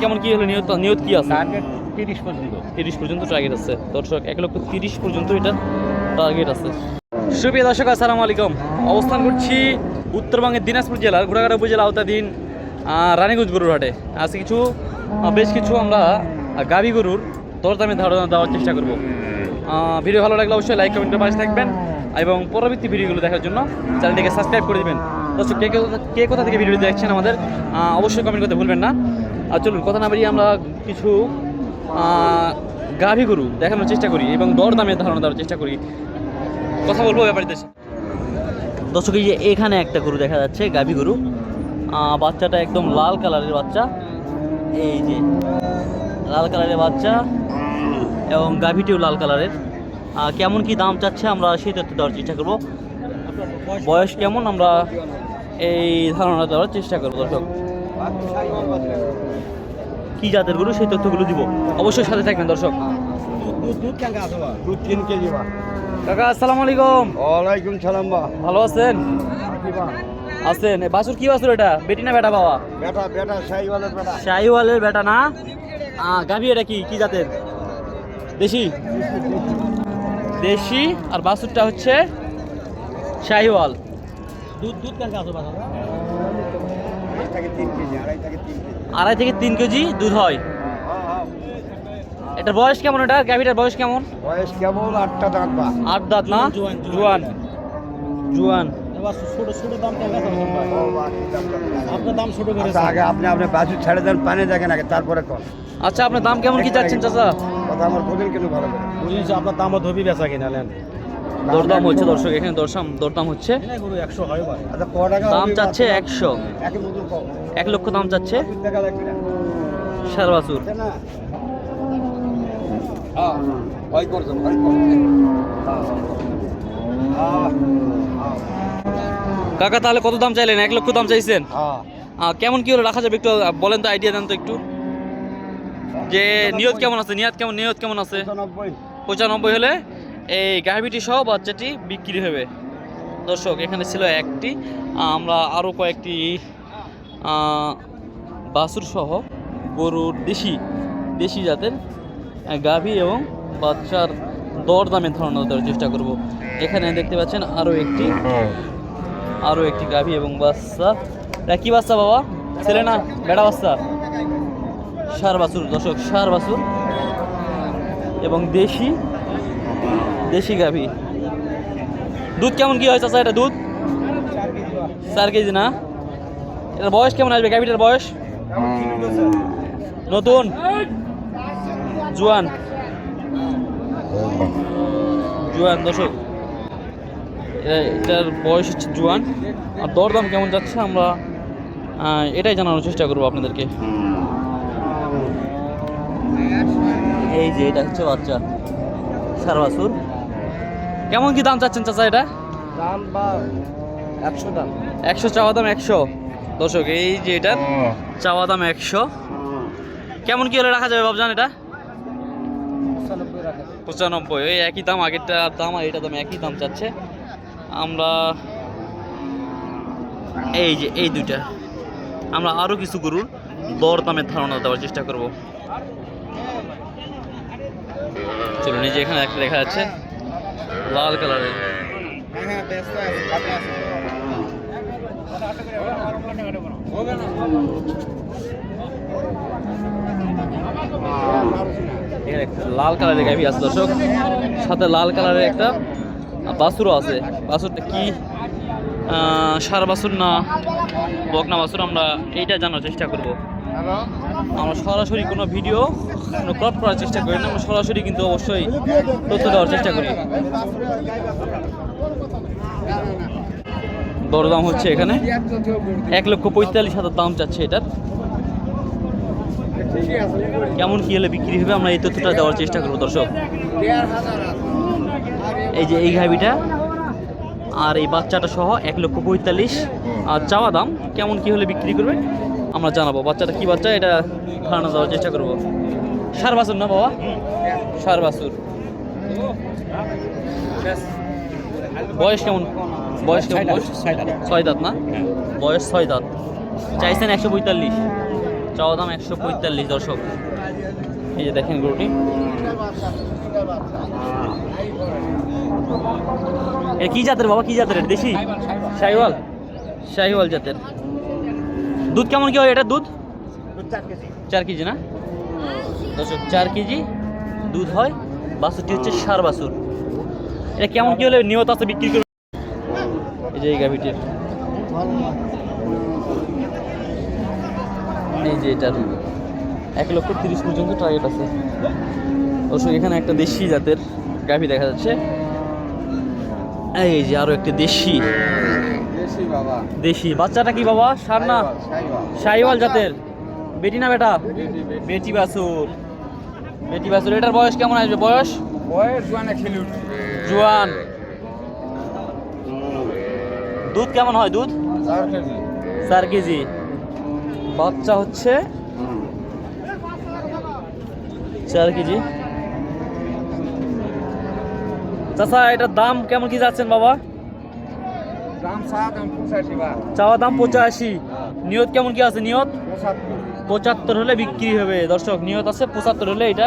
কেমন কি হলো? নিয়ত নিয়ত কি আছে? তিরিশ পর্যন্ত। তিরিশ পর্যন্ত টার্গেট আছে। দর্শক এক লক্ষ তিরিশ পর্যন্ত এটা টার্গেট আছে। সুপ্রিয় দর্শক আসসালামু আলাইকুম। অবস্থান করছি উত্তরবঙ্গের দিনাজপুর জেলার ঘোড়াঘাটা উপজেলা আওতাধীন রানীগঞ্জ গরুর হাটে। আজকে কিছু বেশ কিছু আমরা গাভী গরুর দরদামে ধারণা দেওয়ার চেষ্টা করব। ভিডিও ভালো লাগলে অবশ্যই লাইক কমেন্টের পাশে থাকবেন এবং পরবর্তী ভিডিওগুলো দেখার জন্য চ্যানেলটিকে সাবস্ক্রাইব করে দিবেন। দর্শক কে কে- কে কোথা থেকে ভিডিও দেখছেন আমাদের অবশ্যই কমেন্ট করতে ভুলবেন না। আর চলুন, কথা না বাড়িয়ে আমরা কিছু গাভী গরু দেখানোর চেষ্টা করি এবং দর দামের ধারণা দেওয়ার চেষ্টা করি। কথা বলব ব্যাপারীদের সাথে। দর্শক, এই যে এখানে একটা গরু দেখা যাচ্ছে, গাভী গরু। বাচ্চাটা একদম লাল কালারের বাচ্চা। এই যে লাল কালারের বাচ্চা এবং গাভীটিও লাল কালারের। কেমন কি দাম চাচ্ছে আমরা সেই তথ্য দেওয়ার চেষ্টা করব। বয়স কেমন আমরা এই ধারণা দেওয়ার চেষ্টা করব, দর্শক? কি জাতের গরু? সেই তথ্যগুলো দিব। অবশ্যই সাথে থাকবেন, দর্শক। দু তিন কেজি বা কাকা, আসসালামু আলাইকুম। ওয়ালাইকুম সালাম বা ভালো আছেন? আছেন। এ, বাছুর কি বাছুর এটা? বেটি না বেটা বাবা? বেটা বেটা সাইওয়ালের বেটা শাহিওয়ালের বেটা না? গাভী এটা কি? কি জাতের? দেশি? দেশি। আর বাছুরটা হচ্ছে শাহিওয়াল। দুধ দুধ কেন আসো বাবা আড়াই থেকে তিন কেজি। আড়াই থেকে তিন কেজি দুধ হয়? এটার বয়স কেমন এটা? গাভীটার বয়স কেমন? বয়স কেমন? আটটা দাঁত বা। আট দাঁত না? জুয়ান, জুয়ান। জুয়ান। এবার ছোট ছোট দাম কেন আপনার দাম ছোট করে আগে আপনি আপনি বাজু ছেড়ে দেন পানি দেখেন আগে তারপরে কর আচ্ছা আপনার দাম কেমন কি চাচ্ছেন চাচা? কথা আমার ভালো আপনার দামও ধবি বেচা কিনা নেন। দরদাম হচ্ছে দর্শক এখানে দরদাম দরদাম হচ্ছে। হয় আচ্ছা দাম চাচ্ছে একশো। এক লক্ষ দাম চাচ্ছে? দুই টাকা লাগবে না। সার বাছুর। না করছ হয় কাকা তাহলে কত দাম চাইলেন? এক লক্ষ দাম চাইছেন? হ্যাঁ আহ, কেমন কি হলে? রাখা যাবে একটু বলেন তো আইডিয়া দেন তো একটু। যে নিয়ত কেমন আছে? নিয়ত কেমন নিয়ত কেমন আছে? পঁচানব্বই হলে? এই গাভিটি সহ বাচ্চাটি বিক্রি হবে। দর্শক, এখানে ছিল একটি, আমরা আরও কয়েকটি বাছুর সহ গরুর দেশি দেশি জাতের গাভী এবং বাচ্চার দর দামে ধারণা দেওয়ার চেষ্টা করব। এখানে দেখতে পাচ্ছেন আরও একটি আরও একটি গাভী এবং বাচ্চা। কি বাচ্চা বাবা? ছেলে না বেড়া বাচ্চা? সার বাছুর, দর্শক, সার বাছুর। এবং দেশি দেশি গাভী দুধ কেমন কি হয় চাচা, এটা দুধ? চার কেজি না? এটার বয়স কেমন আসবে? গাভীটার বয়স? নতুন? জুয়ান? জুয়ান, দর্শক। এটার বয়স হচ্ছে জুয়ান। আর দরদাম কেমন যাচ্ছে আমরা এটাই জানানোর চেষ্টা করব আপনাদেরকে। এই যে, এটা হচ্ছে বাচ্চা সার বাছুর কেমন কি দাম চাচ্ছেন চাচা এটা? দাম বা একশো দাম। একশো চাওয়া দাম একশো। দর্শক এই যে এটার চাওয়া দাম একশো। কেমন কি হলে রাখা যাবে বাবজান এটা? পঁচানব্বই ওই একই দাম আগেরটা দাম আর এটা দাম একই দাম চাচ্ছে। আমরা এই যে এই দুইটা। আমরা আরও কিছু গরুর দর দামের ধারণা দেওয়ার চেষ্টা করব। চলুন এই যে এখানে একটা দেখা যাচ্ছে লাল কালারের। হ্যাঁ এখানে লাল কালারের গাভি আছে দর্শক। সাথে লাল কালারের একটা বাছুরও আছে। বাছুরটা কি? আহ, সার বাছুর না বকনা বাছুর আমরা এইটা জানার চেষ্টা করব। আমরা সরাসরি কোনো ভিডিও ক্রপ করার চেষ্টা করি না, আমরা সরাসরি কিন্তু অবশ্যই তথ্য দেওয়ার চেষ্টা করি। দরদাম হচ্ছে এখানে এক লক্ষ পঁয়তাল্লিশ হাজার দাম চাচ্ছে এটার। কেমন কি হলে বিক্রি হবে, আমরা এই তথ্যটা দেওয়ার চেষ্টা করব, দর্শক। এই যে এই গাভিটা আর এই বাচ্চাটা সহ এক লক্ষ পঁয়তাল্লিশ। আর চাওয়া দাম, কেমন কি হলে বিক্রি করবে? আমরা জানাব। বাচ্চাটা কি বাচ্চা? এটা খাওয়ানো যাওয়ার চেষ্টা করব। সার বাছুর না বাবা? সার বাছুর। বয়স কেমন? বয়স কেমন? বয়স ছয় দাঁত। না? বয়স ছয় দাঁত। চাইছেন একশো পঁয়তাল্লিশ। চাওয়া দাম একশো পঁয়তাল্লিশ দর্শক। এই যে দেখেন গরুটি। এ কি জাতের বাবা? কি জাতের? এটা? দেশি? শাহিওয়াল। শাহিওয়াল জাতের। দুধ কেমন কি হয়? এটা দুধ? চার কেজি। না? দর্শক চার কেজি দুধ হয়। বাসুরটি হচ্ছে সার বাসুর। এটা কেমন কি হলে নিয়ত আছে বিক্রি করবে এই যে এই গাভিটির। এই যে এটার। এক লক্ষ তিরিশ পর্যন্ত টার্গেট আছে। অবশ্য এখানে একটা দেশি জাতের গাভি দেখা যাচ্ছে। এই যে আরও একটা দেশি দেশি বাবা। দেশি। বাচ্চাটা কি বাবা? সার না? শাহিওয়াল জাতের। বেটি না বেটা? বেটি বাছুর। বেটি বাছুর। এটার বয়স কেমন আসবে? বয়স? বয়স জোয়ানে খেলে উঠবে। জোয়ান। দুধ কেমন হয় দুধ? চার কেজি। বাচ্চা হচ্ছে চার কেজি। চাচা এটার দাম কেমন কি যাচ্ছেন বাবা দাম সাত আমি পঁচাশি বা চাওয়া দাম পঁচাশি। নিয়ত কেমন কি আছে? নিয়ত? পঁচাত্তর। হলে বিক্রি হবে। দর্শক নিয়ত আছে পঁচাত্তর হলে এটা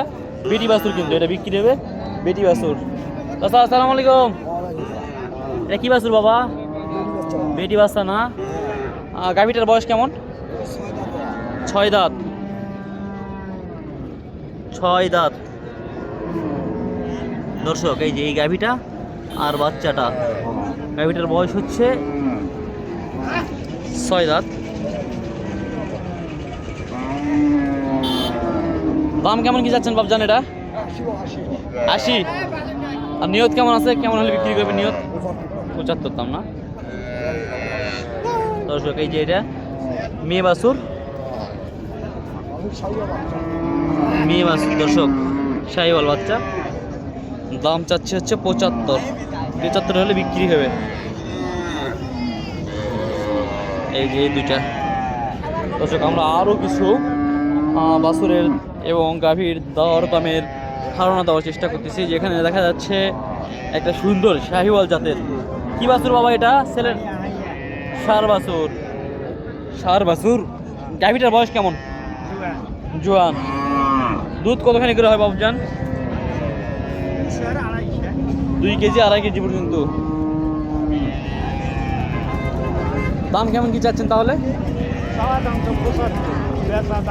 বেটি বাসুর কিন্তু এটা বিক্রি হবে বেটি বাসুর চাচা আসসালামু আলাইকুম। এটা কি বাছুর বাবা? বেটি বাচ্চা না? গাভীটার বয়স কেমন? ছয় দাঁত। ছয় দাঁত। দর্শক এই যে এই গাভীটা আর বাচ্চাটা। গাভীটার বয়স হচ্ছে ছয় দাঁত। দাম কেমন কি যাচ্ছেন বাবজান এটা? আশি। আর নিয়ত কেমন আছে? কেমন হলে বিক্রি করবে নিয়ত? পঁচাত্তর দাম না? দর্শক, এই যে এটা, মেয়ে বাসুর মেয়ে বাছুর, দর্শক, শাহিওয়াল বাচ্চা। দাম চাচ্ছে হচ্ছে পঁচাত্তর। পঁচাত্তর হলে বিক্রি হবে। এই যে দুইটা। দর্শক আমরা আরও কিছু বাছুরের এবং গাভীর দর দামের ধারণা দেওয়ার চেষ্টা করতেছি যেখানে দেখা যাচ্ছে একটা সুন্দর শাহিওয়াল জাতের। কি বাছুর বাবা এটা? ছেলের? সার বাছুর। সার বাছুর? গাভীটার বয়স কেমন? জোয়ান। দুধ কতখানি করে হয় বাবুজান? দুই কেজি, আড়াই কেজি পর্যন্ত। দাম কেমন কি চাচ্ছেন তাহলে?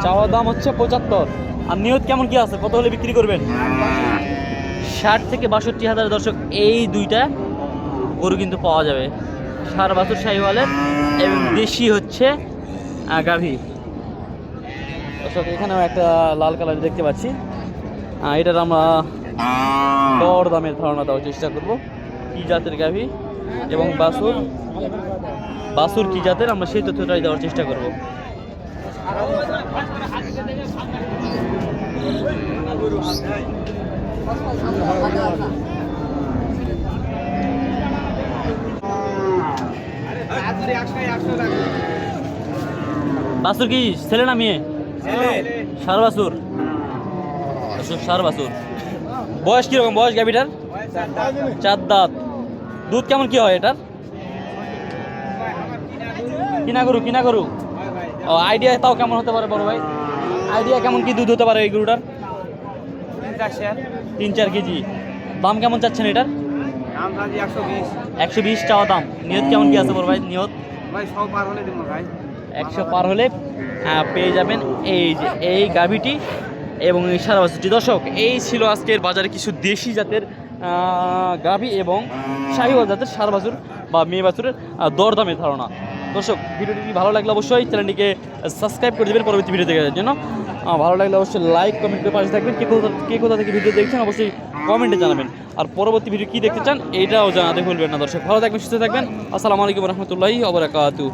চাওয়ার দাম হচ্ছে পঁচাত্তর। আর নিয়ত কেমন কি আছে? কত হলে বিক্রি করবেন? ষাট থেকে বাষট্টি হাজার দর্শক, এই দুইটা গরু কিন্তু পাওয়া যাবে। সার বাছুর শাহিওয়ালের এবং দেশি হচ্ছে গাভী। দর্শক, এখানেও একটা লাল কালার দেখতে পাচ্ছি। এটার আমরা দর দামের ধারণা দেওয়ার চেষ্টা করব। কি জাতের গাভী এবং বাসুর বাসুর কি জাতের? আমরা সেই তথ্যটাই দেওয়ার চেষ্টা করব। বাসুর কি? ছেলে না মেয়ে? সার বাসুর সার বাছুর। বয়স কীরকম? বয়স গাভিটার? চার দাঁত। দুধ কেমন কি হয় এটার? কিনা গরু কিনা গরু? ও আইডিয়া তাও কেমন হতে পারে বড় ভাই? আইডিয়া কেমন কি দুধ হতে পারে এই গরুটার? তিন চার কেজি। দাম কেমন চাচ্ছেন এটার? একশো বিশ চাওয়া দাম। নিয়ত কেমন কি আছে বড় ভাই? নিয়ত? একশো পার হলে আহ, পেয়ে যাবেন এই যে এই গাভিটি। এবং সারা বাছুরটি দর্শক, এই ছিল আজকের বাজারে কিছু দেশি জাতের গাভি এবং শাহিওয়াল জাতের সার বাছুর বা মেয়ে বাছুরের দরদামের ধারণা। দর্শক, ভিডিওটি ভালো লাগলে অবশ্যই চ্যানেলটিকে সাবস্ক্রাইব করে দেবেন পরবর্তী ভিডিও দেখার জন্য। ভালো লাগলে অবশ্যই লাইক, কমেন্ট করে পাশে থাকবেন। কে কোথা কে কোথা থেকে ভিডিও দেখছেন অবশ্যই কমেন্টে জানাবেন। আর পরবর্তী ভিডিও কী দেখতে চান এইটাও জানাতে ভুলবেন না দর্শক। ভালো থাকবেন, সুস্থ থাকবেন। আসসালামু আলাইকুম রহমতুল্লাহি আবরাকাতু